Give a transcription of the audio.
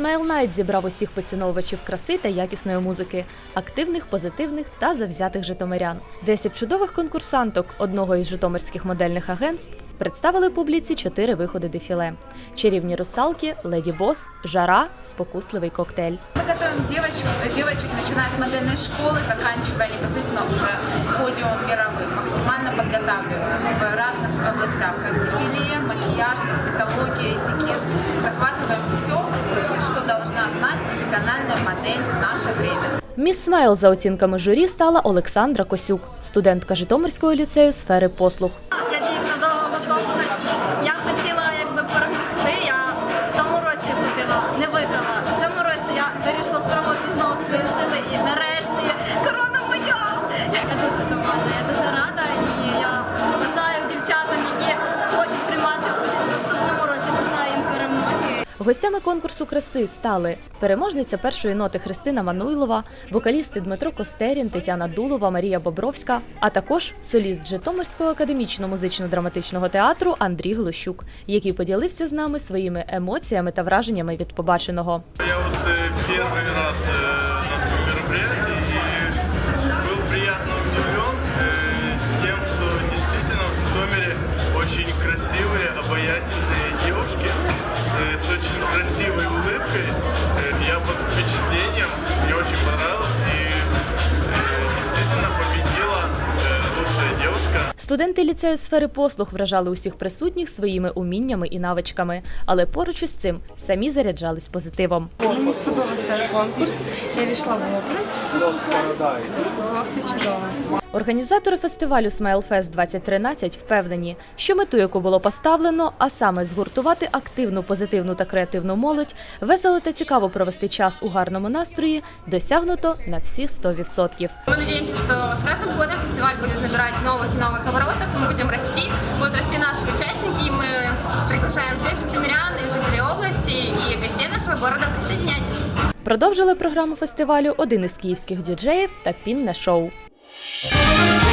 Смайл Найт зібрав усіх поціновувачів краси та якісної музики, активних, позитивних та завзятих житомирян. Десять чудових конкурсанток одного із житомирських модельних агентств представили публіці чотири виходи дефіле: чарівні русалки, леді бос, жара, спокусливий коктейль. Мы готовим девочек, девочек, начиная с модельной школы, заканчивая непосредственно уже подиум мировым. Максимально подготавливаем в разных областях, как дефиле, макияж, косметология, этикет. Захватываем все, что должна знать профессиональная модель в наше время. Міс Смайл за оцінками журі стала Олександра Косюк, студентка Житомирського ліцею сфери послуг. Я дійсно довго готувалась. Я хотіла Гостями конкурсу краси стали переможниця першої ноти Христина Мануйлова, вокалісти Дмитро Костерін, Тетяна Дулова, Марія Бобровська, а також соліст Житомирського академічно-музично-драматичного театру Андрій Глущук, який поділився з нами своїми емоціями та враженнями від побаченого. Я от перший раз очень красивой улыбкой. Э, я под впечатлением, мне очень понравилось и э, действительно победила э, лучшая девушка. Студенти ліцею сфери послуг вражали усіх присутніх своїми уміннями і навичками, але поруч із цим самі заряджались позитивом. Мені сподобався конкурс. Я війшла в образ. Було все чудово. Організатори фестивалю Smile 2013 впевнені, що мету, яку було поставлено, а саме згуртувати активну, позитивну та креативну молодь, весело та цікаво провести час у гарному настрої, досягнуто на всі 100%. Мы надеемся, что с каждым годом фестиваль будет набирать новых и новых оборотов, мы будем расти, будут расти наши участники, и мы приглашаем всех житомирян и жителей области и гостей нашего города присоединяйтесь. Продовжили програму фестивалю один із київських діджеїв та пінне шоу. Thank you.